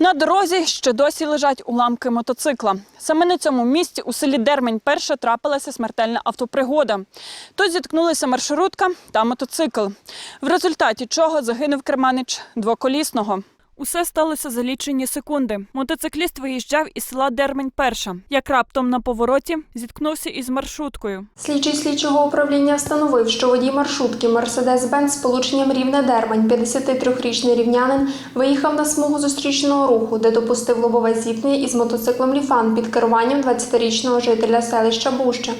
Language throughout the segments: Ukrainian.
На дорозі ще досі лежать уламки мотоцикла. Саме на цьому місці у селі Дермень перша трапилася смертельна автопригода. Тут зіткнулися маршрутка та мотоцикл, в результаті чого загинув керманич двоколісного. Усе сталося за лічені секунди. Мотоцикліст виїжджав із села Дермень перша, як раптом на повороті зіткнувся із маршруткою. Слідчий слідчого управління встановив, що водій маршрутки Мерседес-Бенц з полученням рівне Дермань, 53-річний рівнянин, виїхав на смугу зустрічного руху, де допустив лобове зіткнення із мотоциклом Ліфан під керуванням 20-річного жителя селища Буща.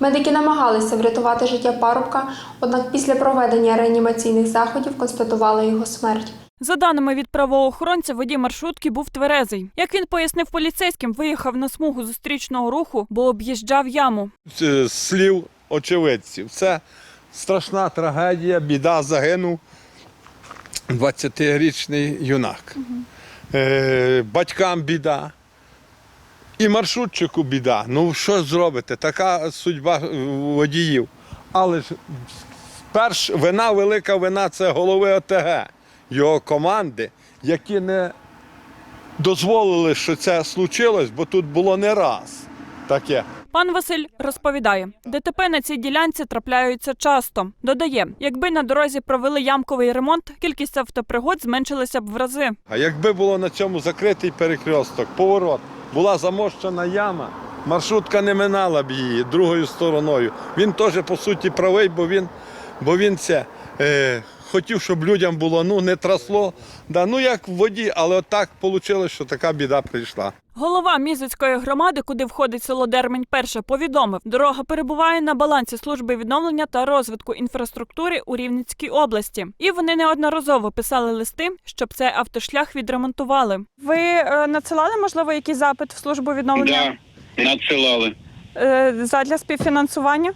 Медики намагалися врятувати життя парубка, однак після проведення реанімаційних заходів констатували його смерть. За даними від правоохоронця, водій маршрутки був тверезий. Як він пояснив поліцейським, виїхав на смугу зустрічного руху, бо об'їжджав яму. з слів очевидців. Це страшна трагедія, біда загинув 20-річний юнак. Е, батькам біда. І маршрутчику біда. Ну що зробите? Така судьба е, водіїв. Але ж перш вина, велика вина це голови ОТГ, його команди, які не дозволили, що це случилось, бо тут було не раз таке. Пан Василь розповідає, ДТП на цій ділянці трапляються часто. Додає, якби на дорозі провели ямковий ремонт, кількість автопригод зменшилася б в рази. А якби було на цьому закритий перекресток, поворот, була замощена яма, маршрутка не минала б її другою стороною. Він теж по суті правий, бо він, бо він це е, хотів, щоб людям було ну не трасло. Да, ну як в воді, але от так вийшло, що така біда прийшла. Голова Мізицької громади, куди входить село Дермень перше, повідомив, дорога перебуває на балансі служби відновлення та розвитку інфраструктури у Рівненській області. І вони неодноразово писали листи, щоб цей автошлях відремонтували. Ви е, надсилали, можливо, якийсь запит в службу Да, надсилали. е, задля співфінансування?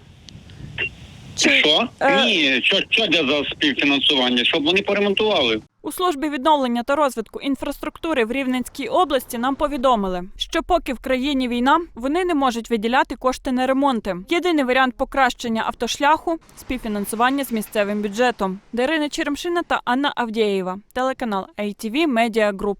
Що? е, Ні, що, що для за співфінансування? Щоб вони поремонтували. У службі відновлення та розвитку інфраструктури в Рівненській області нам повідомили, що поки в країні війна, вони не можуть виділяти кошти на ремонти. Єдиний варіант покращення автошляху співфінансування з місцевим бюджетом. Дарина Черемшина та Анна Авдєєва, телеканал ATV Media Group.